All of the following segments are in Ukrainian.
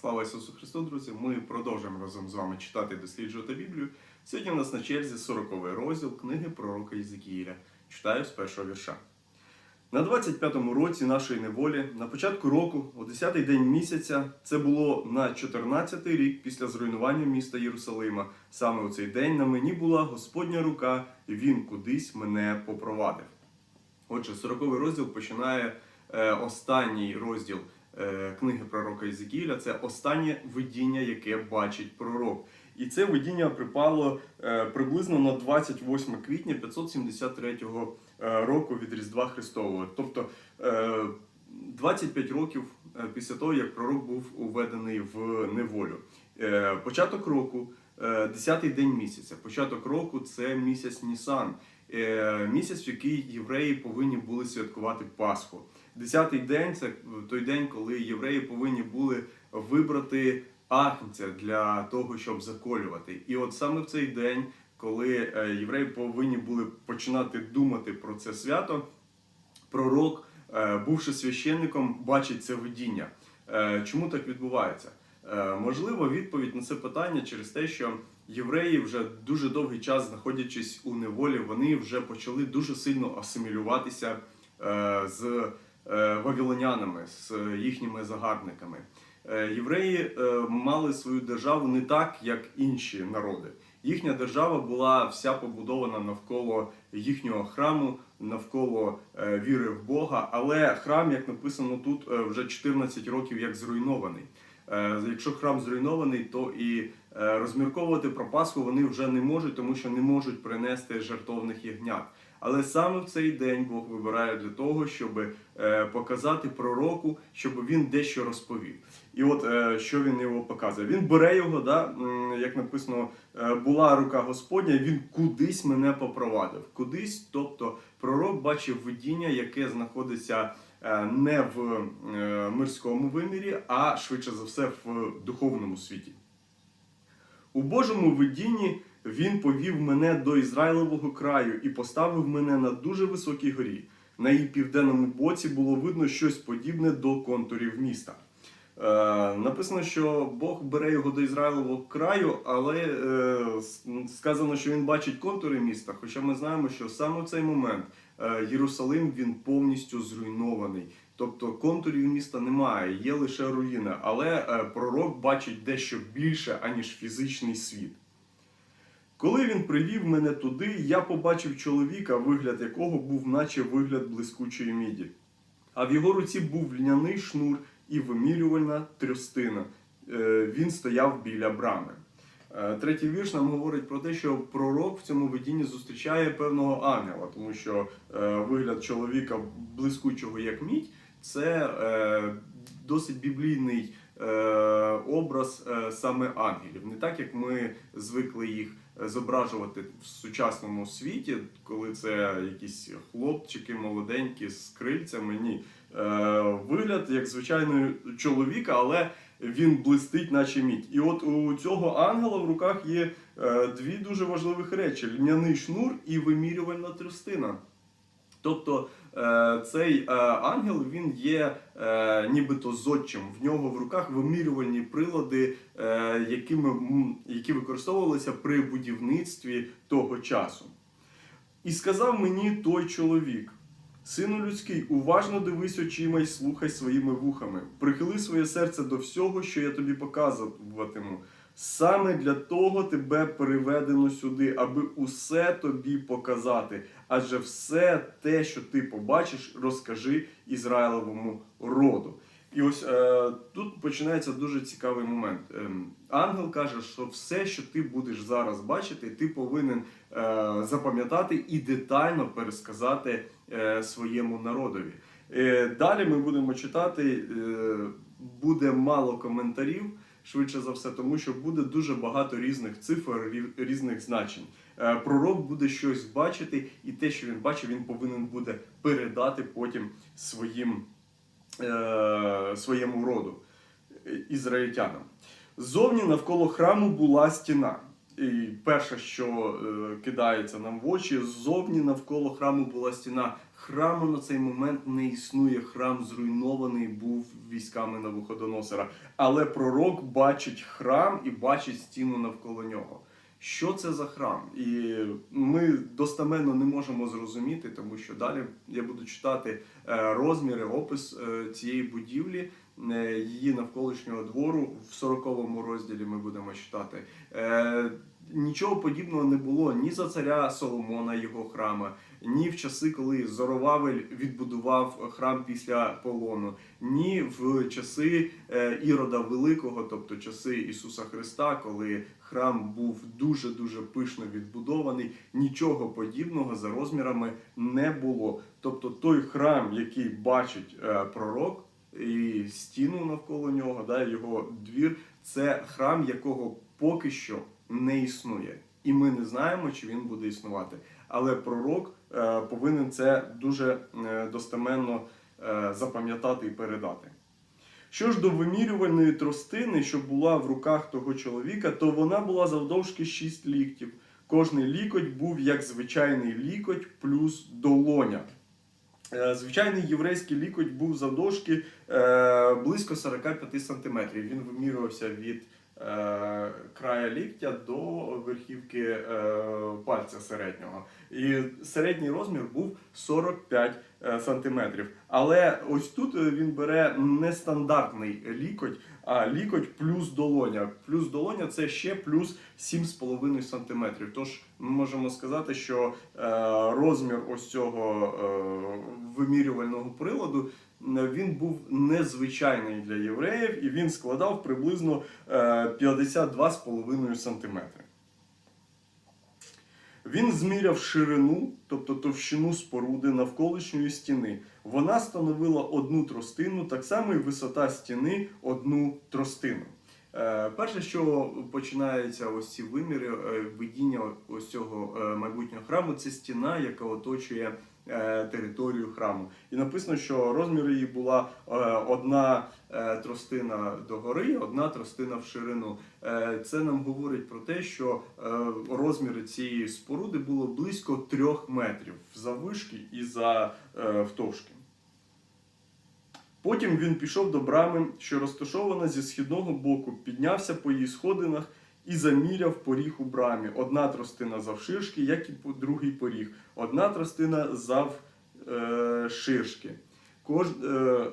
Слава Ісусу Христу, друзі! Ми продовжуємо разом з вами читати і досліджувати Біблію. Сьогодні у нас на черзі 40 розділ книги пророка Єзекіїля. Читаю з першого вірша. На 25-му році нашої неволі, на початку року, о 10-й день місяця, це було на 14-й рік після зруйнування міста Єрусалима. Саме у цей день на мені була Господня рука, і він кудись мене попровадив. Отже, 40 розділ починає е, останній розділ книги пророка Єзекіїля. Це останнє видіння, яке бачить пророк. І це видіння припало е, приблизно на 28 квітня 573 е, року від Різдва Христового. Тобто е, 25 років е, після того, як пророк був уведений в неволю. Е, Початок року, е, 10-й день місяця. Початок року це місяць Нісан, е, місяць, в який євреї повинні були святкувати Пасху. Десятий день це той день, коли євреї повинні були вибрати агнця для того, щоб заколювати. І от саме в цей день, коли е, євреї повинні були починати думати про це свято, пророк, е, бувши священником, бачить це видіння. Е, Чому так відбувається? Можливо, відповідь на це питання через те, що євреї вже дуже довгий час, знаходячись у неволі, вони вже почали дуже сильно асимілюватися з е, вавилонянами, з їхніми загарбниками. Е, Євреї е, мали свою державу не так, як інші народи. Їхня держава була вся побудована навколо їхнього храму, навколо віри в Бога. Але храм, як написано тут, вже 14 років як зруйнований. Якщо храм зруйнований, то і розмірковувати про Пасху вони вже не можуть, тому що не можуть принести жертовних ягнят. Але саме в цей день Бог вибирає для того, щоб е, показати пророку, щоб він дещо розповів. І от е, що він його показує? Він бере його, да, як написано, е, була рука Господня, він кудись мене попровадив. Кудись, тобто пророк бачив видіння, яке знаходиться не в мирському вимірі, а швидше за все в духовному світі. У Божому видінні він повів мене до Ізраїлевого краю і поставив мене на дуже високій горі. На її південному боці було видно щось подібне до контурів міста. Е, написано, що Бог бере його до Ізраїлевого краю, але е, сказано, що він бачить контури міста. Хоча ми знаємо, що саме в цей момент е, Єрусалим він повністю зруйнований. Тобто контурів міста немає, є лише руїни. Але е, пророк бачить дещо більше, аніж фізичний світ. Коли він привів мене туди, я побачив чоловіка, вигляд якого був наче вигляд блискучої міді. А в його руці був льняний шнур і вимірювальна трьостина. Е, Він стояв біля брами. Е, Третій вірш нам говорить про те, що пророк в цьому видінні зустрічає певного ангела, тому що е, вигляд чоловіка блискучого як мідь це досить біблійний образ саме ангелів. Не так як ми звикли їх зображувати в сучасному світі, коли це якісь хлопчики молоденькі з крильцями. Ні. Е, вигляд як звичайного чоловіка, але він блистить, наче мідь. І от у цього ангела в руках є е, дві дуже важливих речі: льняний шнур і вимірювальна тростина. Тобто цей е, ангел він є е, нібито зодчим. В нього в руках вимірювальні прилади, е, якими, які використовувалися при будівництві того часу. І сказав мені той чоловік: Сину людський, уважно дивись очима й слухай своїми вухами. Прихили своє серце до всього, що я тобі показуватиму. Саме для того тебе переведено сюди, аби усе тобі показати. Адже все те, що ти побачиш, розкажи Ізраїлевому роду. І ось е, тут починається дуже цікавий момент. Ем, ангел каже, що все, що ти будеш зараз бачити, ти повинен е, запам'ятати і детально пересказати е, своєму народові. Е, далі ми будемо читати, е, буде мало коментарів, швидше за все, тому що буде дуже багато різних цифр, різних значень. Е, Пророк буде щось бачити, і те, що він бачив, він повинен буде передати потім своїм, е, своєму роду е, ізраїльтянам. Ззовні навколо храму була стіна. І перше, що кидається нам в очі, ззовні навколо храму була стіна. Храму на цей момент не існує. Храм зруйнований був військами Навуходоносора. Але пророк бачить храм і бачить стіну навколо нього. Що це за храм? І ми достеменно не можемо зрозуміти, тому що далі я буду читати е, розміри, опис е, цієї будівлі, е, її навколишнього двору. В 40-му розділі ми будемо читати. Нічого подібного не було ні за царя Соломона, його храма, ні в часи, коли Зоровавель відбудував храм після полону, ні в часи е, Ірода Великого, тобто часи Ісуса Христа, коли храм був дуже дуже пишно відбудований. Нічого подібного за розмірами не було. Тобто той храм, який бачить е, пророк, і стіну навколо нього, да, його двір, це храм, якого поки що не існує. І ми не знаємо, чи він буде існувати. Але пророк повинен це дуже е, достеменно е, запам'ятати і передати. Що ж до вимірювальної тростини, що була в руках того чоловіка, то вона була завдовжки 6 ліктів. Кожний лікоть був як звичайний лікоть плюс долоня. Е, Звичайний єврейський лікоть був завдовжки е, близько 45 см. Він вимірювався від е, края ліктя до верхівки е, пальця середнього. І середній розмір був 45 е, см. Але ось тут е, він бере нестандартний лікоть, а лікоть плюс долоня. Плюс долоня це ще плюс 7,5 см. Тож ми можемо сказати, що е, розмір ось цього е, вимірювального приладу е, він був незвичайний для євреїв, і він складав приблизно е, 52,5 см. Він зміряв ширину, тобто товщину споруди навколишньої стіни. Вона становила одну тростину, так само і висота стіни одну тростину. Е, перше, що починаються ось ці виміри е, видіння ось цього е, майбутнього храму, це стіна, яка оточує е, територію храму. І написано, що розмір її була е, одна е, тростина догори, одна тростина в ширину. Е, Це нам говорить про те, що е, розміри цієї споруди було близько трьох метрів заввишки і за е, втовшки. Потім він пішов до брами, що розташована зі східного боку, піднявся по її сходинах і заміряв поріг у брамі. Одна тростина завширшки, як і другий поріг. Одна тростина завширшки. Кож... е,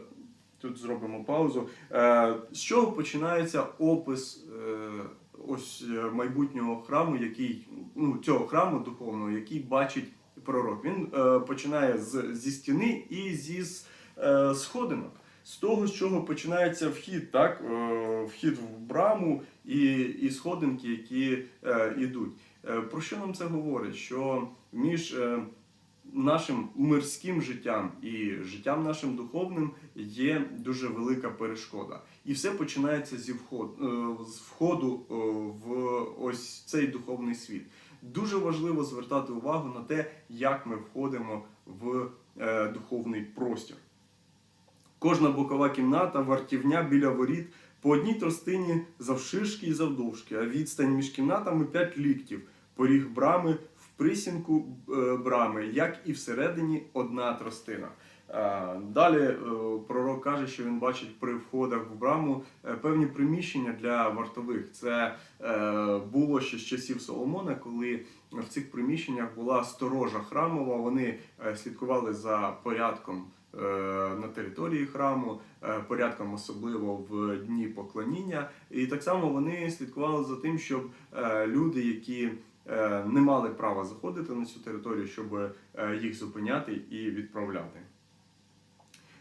Тут зробимо паузу. Е, З чого починається опис е, ось е, майбутнього храму, який ну, цього храму духовного, який бачить пророк? Він е, починає зі стіни і зі е, сходинок. З того, з чого починається вхід, так? Е, вхід в браму і, і сходинки, які е, йдуть. Е, про що нам це говорить? Що між нашим мирським життям і життям нашим духовним є дуже велика перешкода. І все починається зі входу, з входу в ось цей духовний світ. Дуже важливо звертати увагу на те, як ми входимо в духовний простір. Кожна бокова кімната, вартівня біля воріт по одній тростині завширшки і завдовжки, а відстань між кімнатами 5 ліктів, поріг брами в присінку е, брами, як і всередині одна тростина. Е, Далі е, пророк каже, що він бачить при входах в браму певні приміщення для вартових. Це було ще з часів Соломона, коли в цих приміщеннях була сторожа храмова. Вони слідкували за порядком на території храму, е, порядком особливо в дні поклоніння. І так само вони слідкували за тим, щоб е, люди, які е, не мали права заходити на цю територію, щоб е, їх зупиняти і відправляти.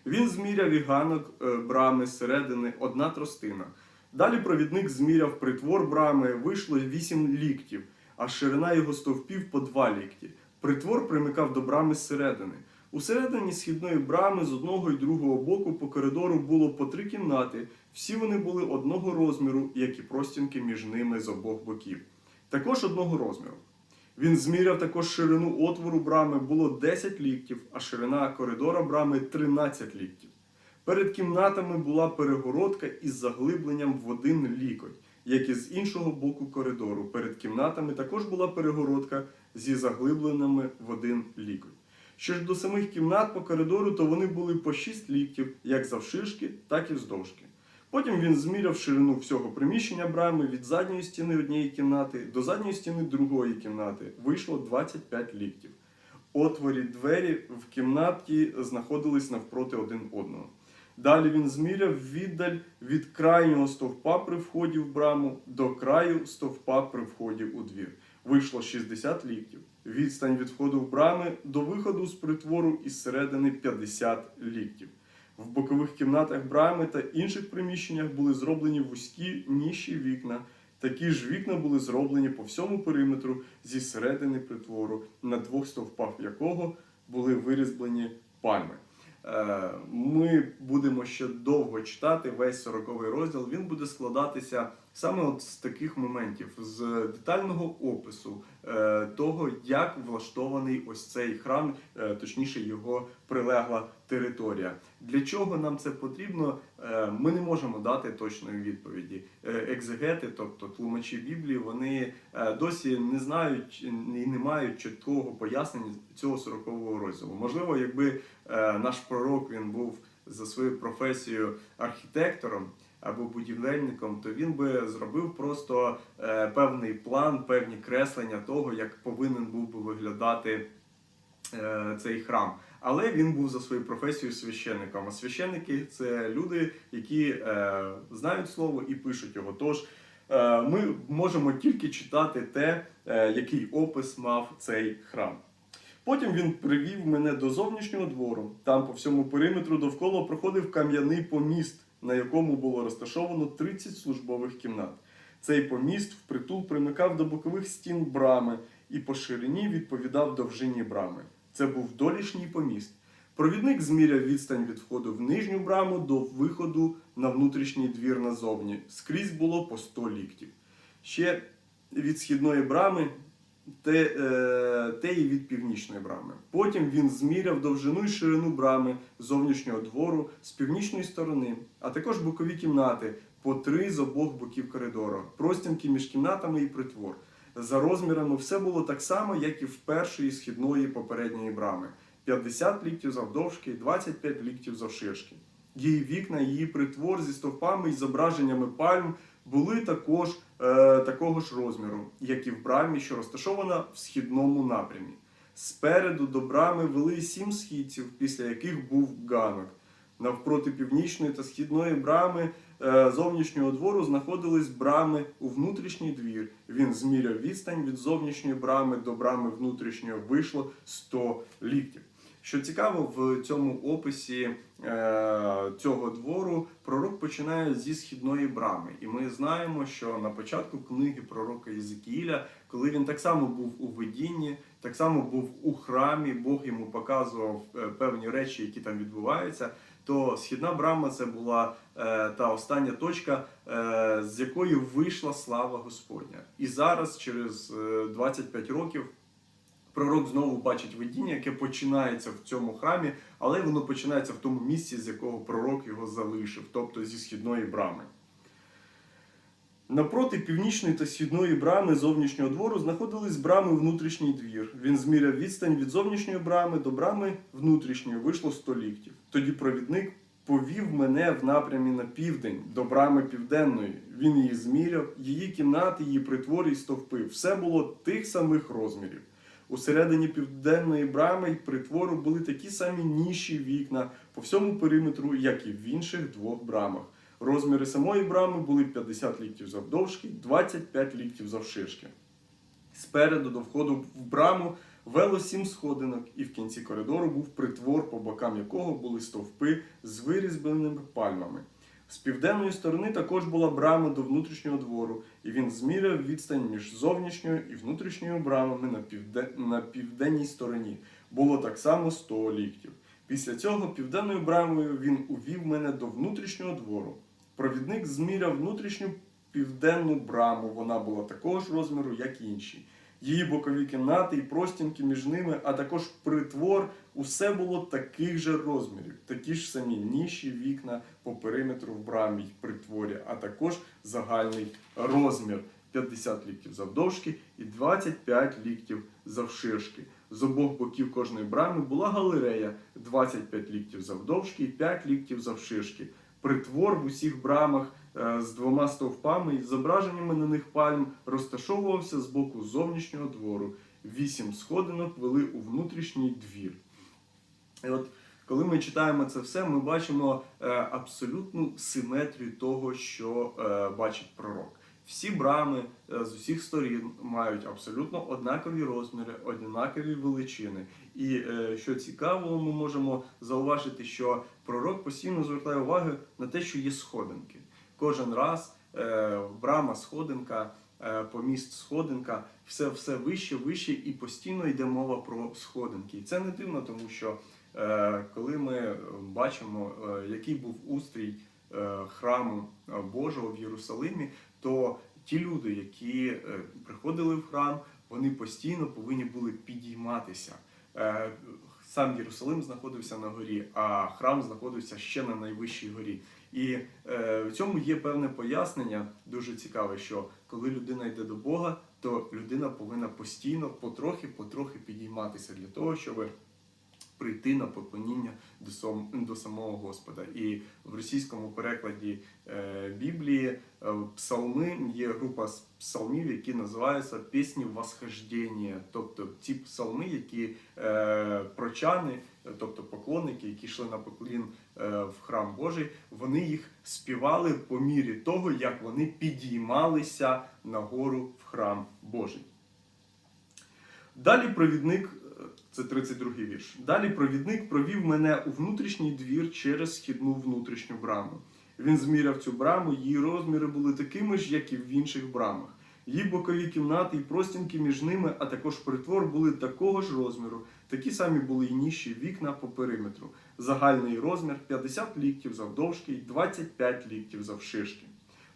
Він зміряв і ганок е, брами зсередини одна тростина. Далі провідник зміряв притвор брами, вийшло вісім ліктів, а ширина його стовпів по два лікті. Притвор примикав до брами зсередини. Усередині східної брами з одного і другого боку по коридору було по три кімнати. Всі вони були одного розміру, як і простінки між ними з обох боків. Також одного розміру. Він зміряв також ширину отвору брами було 10 ліктів, а ширина коридора брами 13 ліктів. Перед кімнатами була перегородка із заглибленням в один лікоть, як і з іншого боку коридору. Перед кімнатами також була перегородка зі заглибленнями в один лікоть. Що ж до самих кімнат по коридору, то вони були по 6 ліктів, як завширшки, так і вздовжки. Потім він зміряв ширину всього приміщення брами від задньої стіни однієї кімнати до задньої стіни другої кімнати. Вийшло 25 ліктів. Отворі двері в кімнаті знаходились навпроти один одного. Далі він зміряв віддаль від крайнього стовпа при вході в браму до краю стовпа при вході у двір. Вийшло 60 ліктів. Відстань від входу в брами до виходу з притвору із середини 50 ліктів. В бокових кімнатах брами та інших приміщеннях були зроблені вузькі ніші вікна. Такі ж вікна були зроблені по всьому периметру зі середини притвору, на двох стовпах якого були вирізблені пальми. Е, Ми будемо ще довго читати весь 40-й розділ. Він буде складатися саме от з таких моментів, з детального опису е, того, як влаштований ось цей храм, е, точніше його прилегла територія. Для чого нам це потрібно? Е, Ми не можемо дати точної відповіді. Е, Екзегети, тобто тлумачі Біблії, вони е, досі не знають і не мають чіткого пояснення цього 40-го розділу. Можливо, якби е, наш пророк він був за своєю професією архітектором або будівельником, то він би зробив просто е, певний план, певні креслення того, як повинен був би виглядати е, цей храм. Але він був за своєю професією священником. А священники це люди, які е, знають слово і пишуть його. Тож е, ми можемо тільки читати те, е, який опис мав цей храм. Потім він привів мене до зовнішнього двору. Там по всьому периметру довкола проходив кам'яний поміст, на якому було розташовано 30 службових кімнат. Цей поміст впритул примикав до бокових стін брами і по ширині відповідав довжині брами. Це був долішній поміст. Провідник зміряв відстань від входу в нижню браму до виходу на внутрішній двір назовні. Скрізь було по 100 ліктів. Ще від східної брами е, те і від північної брами. Потім він зміряв довжину і ширину брами зовнішнього двору з північної сторони, а також бокові кімнати по три з обох боків коридору, простінки між кімнатами і притвор. За розмірами все було так само, як і в першої східної попередньої брами: 50 ліктів завдовжки 25 ліктів завширшки. Її вікна, її притвор зі стовпами і зображеннями пальм були також такого ж розміру, як і в брамі, що розташована в східному напрямі. Спереду до брами вели сім східців, після яких був ганок. Навпроти північної та східної брами е, зовнішнього двору знаходились брами у внутрішній двір. Він зміряв відстань від зовнішньої брами до брами внутрішньої вийшло 100 ліктів. Що цікаво, в цьому описі е, цього двору пророк починає зі східної брами. І ми знаємо, що на початку книги пророка Єзекіїля, коли він так само був у видінні, так само був у храмі, Бог йому показував е, певні речі, які там відбуваються. То східна брама це була е, та остання точка, е, з якої вийшла слава Господня. І зараз, через е, 25 років, пророк знову бачить видіння, яке починається в цьому храмі, але воно починається в тому місці, з якого пророк його залишив, тобто зі східної брами. Напроти північної та східної брами зовнішнього двору знаходились брами внутрішній двір. Він зміряв відстань від зовнішньої брами до брами внутрішньої, вийшло 100 ліктів. Тоді провідник повів мене в напрямі на південь до брами південної. Він її зміряв, її кімнати, її притвори і стовпи. Все було тих самих розмірів. Усередині південної брами й притвору були такі самі ніші вікна по всьому периметру, як і в інших двох брамах. Розміри самої брами були 50 ліктів завдовжки, 25 ліктів завширшки. Спереду до входу в браму вело сім сходинок, і в кінці коридору був притвор, по бокам якого були стовпи з вирізбленими пальмами. З південної сторони також була брама до внутрішнього двору, і він зміряв відстань між зовнішньою і внутрішньою брамами на, півде... на південній стороні. Було так само 100 ліктів. Після цього південною брамою він увів мене до внутрішнього двору. Провідник зміряв внутрішню південну браму. Вона була такого ж розміру, як інші. Її бокові кімнати і простінки між ними, а також притвор, усе було таких же розмірів, такі ж самі ніші, вікна по периметру в брамі й притворі, а також загальний розмір 50 ліктів завдовжки і 25 ліктів завширшки. З обох боків кожної брами була галерея 25 ліктів завдовжки і 5 ліктів завширшки. Притвор в усіх брамах е, з двома стовпами із зображеннями на них пальм розташовувався з боку зовнішнього двору. Вісім сходинок вели у внутрішній двір. І от коли ми читаємо це все, ми бачимо е, абсолютну симетрію того, що е, бачить пророк. Всі брами е, з усіх сторін мають абсолютно однакові розміри, однакові величини. І що цікаво, ми можемо зауважити, що пророк постійно звертає увагу на те, що є сходинки. Кожен раз брама, сходинка, поміст сходинка, все, все вище, вище, і постійно йде мова про сходинки. І це не дивно, тому що коли ми е, бачимо, е, який був устрій е, храму е, Божого в Єрусалимі, то ті люди, які е, приходили в храм, вони постійно повинні були підійматися. Е, Сам Єрусалим знаходився на горі, а храм знаходився ще на найвищій горі. І е, в цьому є певне пояснення, дуже цікаве, що коли людина йде до Бога, то людина повинна постійно, потрохи, потрохи підійматися для того, щоб прийти на поклоніння до, сам, до самого Господа. І в російському перекладі е, Біблії е, псалми є група псалмів, які називаються пісні восхождення, тобто ті псалми, які е, прочани, тобто поклонники, які йшли на поклін е, в храм Божий, вони їх співали по мірі того, як вони підіймалися на гору в храм Божий. Далі провідник, це 32-й вірш. Далі провідник провів мене у внутрішній двір через східну внутрішню браму. Він зміряв цю браму, її розміри були такими ж, як і в інших брамах. Її бокові кімнати і простінки між ними, а також притвор були такого ж розміру. Такі самі були й ніші вікна по периметру. Загальний розмір 50 ліктів завдовжки і 25 ліктів завширшки.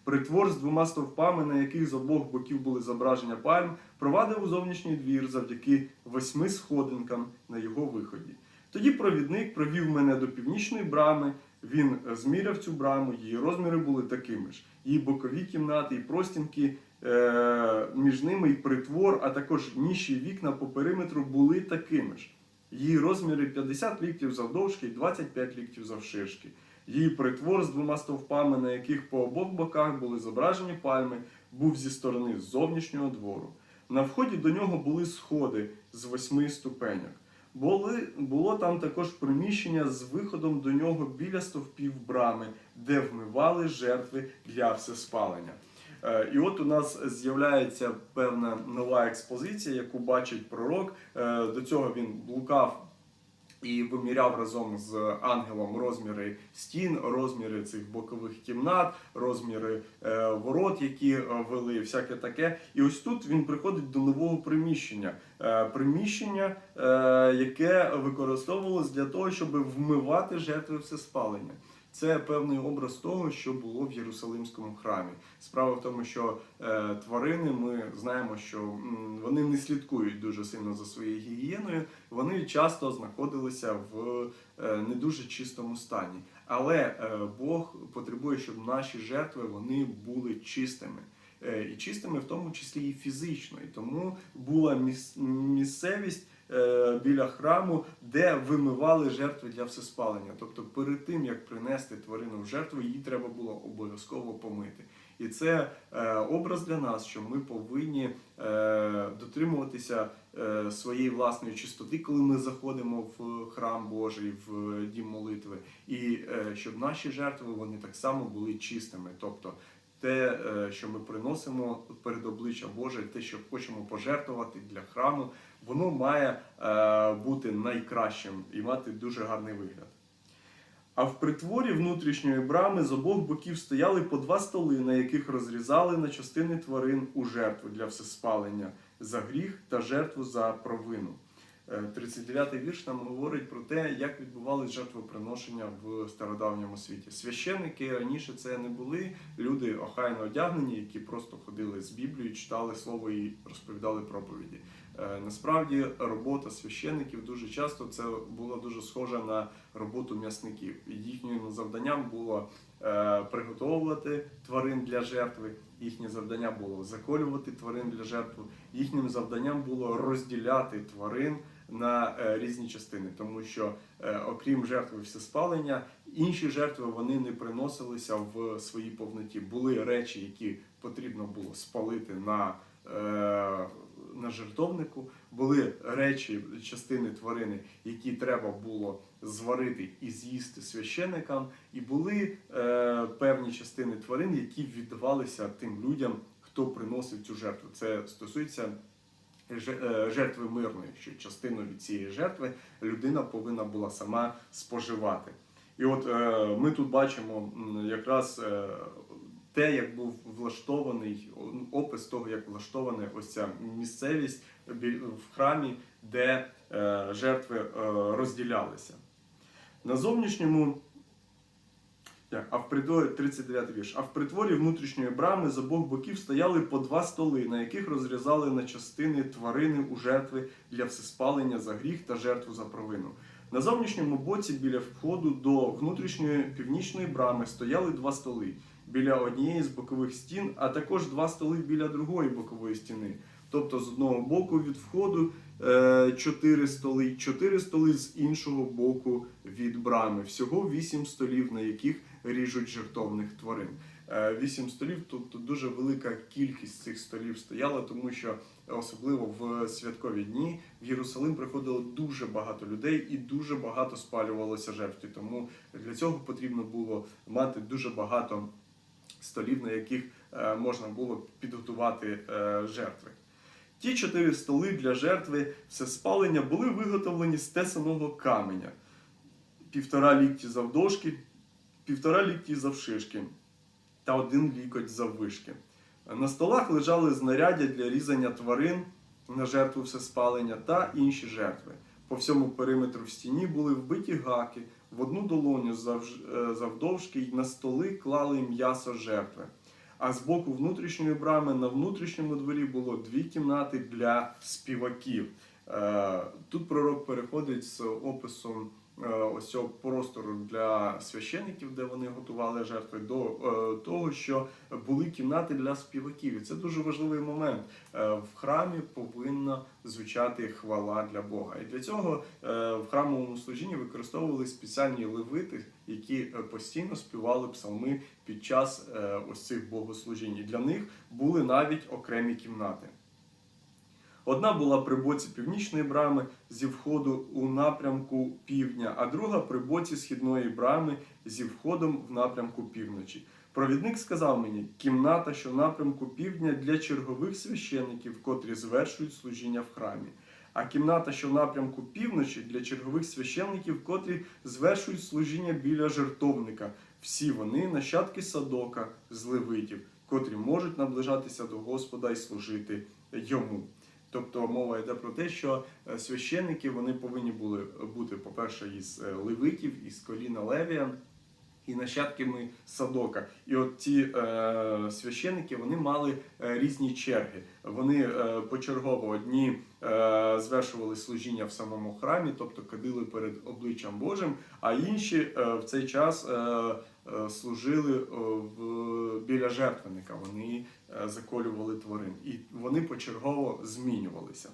Притвор з двома стовпами, на яких з обох боків були зображення пальм, провадив у зовнішній двір завдяки восьми сходинкам на його виході. Тоді провідник провів мене до північної брами. Він зміряв цю браму, її розміри були такими ж. Її бокові кімнати і простінки е, між ними і притвор, а також ніші вікна по периметру були такими ж. Її розміри 50 ліктів завдовжки і 25 ліктів завширшки. Її притвор з двома стовпами, на яких по обох боках були зображені пальми, був зі сторони зовнішнього двору. На вході до нього були сходи з восьми ступеньок. Були, було там також приміщення з виходом до нього біля стовпів брами, де вмивали жертви для всеспалення. Е, І от у нас з'являється певна нова експозиція, яку бачить пророк. Е, До цього він блукав і виміряв разом з ангелом розміри стін, розміри цих бокових кімнат, розміри е, ворот, які е, вели, всяке таке. І ось тут він приходить до нового приміщення. Е, приміщення, е, яке використовувалось для того, щоб вмивати жертви всеспалення. Це певний образ того, що було в Єрусалимському храмі. Справа в тому, що е, тварини, ми знаємо, що м, вони не слідкують дуже сильно за своєю гігієною. Вони часто знаходилися в е, не дуже чистому стані. Але е, Бог потребує, щоб наші жертви вони були чистими. Е, І чистими в тому числі і фізично. І тому була міс- місцевість біля храму, де вимивали жертви для всеспалення. Тобто перед тим, як принести тварину в жертву, її треба було обов'язково помити. І це е, образ для нас, що ми повинні е, дотримуватися е, своєї власної чистоти, коли ми заходимо в храм Божий, в дім молитви, і е, щоб наші жертви вони так само були чистими. Тобто те, е, що ми приносимо перед обличчя Боже, те, що хочемо пожертвувати для храму, воно має е, бути найкращим і мати дуже гарний вигляд. А в притворі внутрішньої брами з обох боків стояли по два столи, на яких розрізали на частини тварин у жертву для всеспалення за гріх та жертву за провину. Е, 39-й вірш нам говорить про те, як відбувалися жертвоприношення в стародавньому світі. Священники раніше це не були люди охайно одягнені, які просто ходили з Біблією, читали слово і розповідали проповіді. Е, Насправді робота священників дуже часто це була дуже схожа на роботу м'ясників. Їхнім завданням було е, приготовувати тварин для жертви. Їхнє завдання було заколювати тварин для жертви. Їхнім завданням було розділяти тварин на е, різні частини, тому що окрім жертви всеспалення, інші жертви вони не приносилися в своїй повноті. Були речі, які потрібно було спалити на, на жертовнику, були речі, частини тварини, які треба було зварити і з'їсти священикам, і були е, певні частини тварин, які віддавалися тим людям, хто приносив цю жертву. Це стосується е, жертви мирної, що частину від цієї жертви людина повинна була сама споживати. І от е, ми тут бачимо якраз е, те, як був влаштований опис того, як влаштована ось ця місцевість в храмі, де е, жертви е, розділялися. На зовнішньому а в притворі 39 вірш. А в притворі внутрішньої брами з обох боків стояли по два столи, на яких розрізали на частини тварини у жертви для всеспалення за гріх та жертву за провину. На зовнішньому боці біля входу до внутрішньої північної брами стояли два столи біля однієї з бокових стін, а також два столи біля другої бокової стіни. Тобто з одного боку від входу е, чотири столи, чотири столи з іншого боку від брами. Всього вісім столів, на яких ріжуть жертовних тварин. Е, Вісім столів, тобто дуже велика кількість цих столів стояла, тому що особливо в святкові дні в Єрусалим приходило дуже багато людей і дуже багато спалювалося жертв. Тому для цього потрібно було мати дуже багато столів, на яких е, можна було підготувати е, жертви. Ті чотири столи для жертви всеспалення були виготовлені з тесаного каменя, півтора лікті завдовжки, півтора лікті завшишки та один лікоть заввишки. На столах лежали знаряддя для різання тварин на жертву всеспалення та інші жертви. По всьому периметру в стіні були вбиті гаки, в одну долоню е, завдовжки й на столи клали м'ясо жертви. А з боку внутрішньої брами на внутрішньому дворі було дві кімнати для співаків. Е, Тут пророк переходить з описом ось цього простору для священиків, де вони готували жертви, до е, того, що були кімнати для співаків. І це дуже важливий момент. Е, В храмі повинна звучати хвала для Бога. І для цього е, в храмовому служінні використовували спеціальні левити, які е, постійно співали псалми під час е, ось цих богослужінь. І для них були навіть окремі кімнати. Одна була при боці північної брами зі входу у напрямку півдня, а друга при боці східної брами зі входом в напрямку півночі. Провідник сказав мені: кімната, що в напрямку півдня для чергових священиків, котрі звершують служіння в храмі. А кімната, що в напрямку півночі, для чергових священиків, котрі звершують служіння біля жертовника. Всі вони нащадки садока з левитів, котрі можуть наближатися до Господа і служити йому. Тобто мова йде про те, що е, священники вони повинні були бути, по-перше, із е, левитів, із коліна Левія і нащадками Садока. І от ці е, священники вони мали е, різні черги. Вони е, почергово одні е, звершували служіння в самому храмі, тобто кадили перед обличчям Божим, а інші е, в цей час е, е, служили е, в, біля жертвенника. Вони е, заколювали тварин, і вони почергово змінювалися.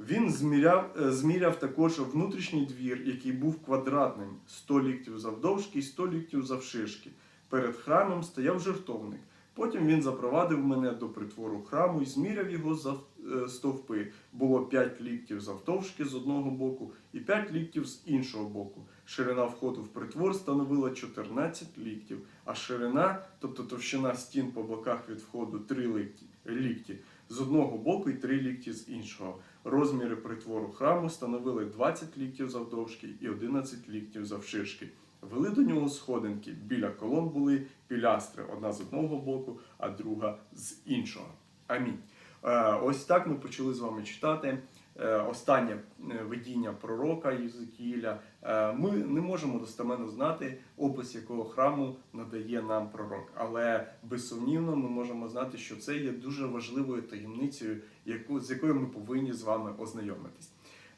Він зміряв, е, зміряв також внутрішній двір, який був квадратним, 100 ліктів завдовжки і 100 ліктів завшишки. Перед храмом стояв жертовник. Потім він запровадив мене до притвору храму і зміряв його за е, стовпи. Було 5 ліктів завдовжки з одного боку і 5 ліктів з іншого боку. Ширина входу в притвор становила 14 ліктів, а ширина, тобто товщина стін по боках від входу 3 лікті, лікті з одного боку і 3 лікті з іншого. Розміри притвору храму становили 20 ліктів завдовжки і 11 ліктів завширшки. Вели до нього сходинки. Біля колон були пілястри, одна з одного боку, а друга з іншого. Амінь. Е, Ось так ми почали з вами читати. е, Останнє е, видіння пророка Єзекіїля. Е, Ми не можемо достеменно знати опис якого храму надає нам пророк, але безсумнівно ми можемо знати, що це є дуже важливою таємницею, яку з якою ми повинні з вами ознайомитись.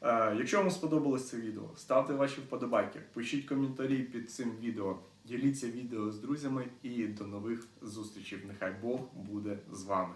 Е, Якщо вам сподобалось це відео, ставте ваші вподобайки, пишіть коментарі під цим відео, діліться відео з друзями і до нових зустрічей. Нехай Бог буде з вами.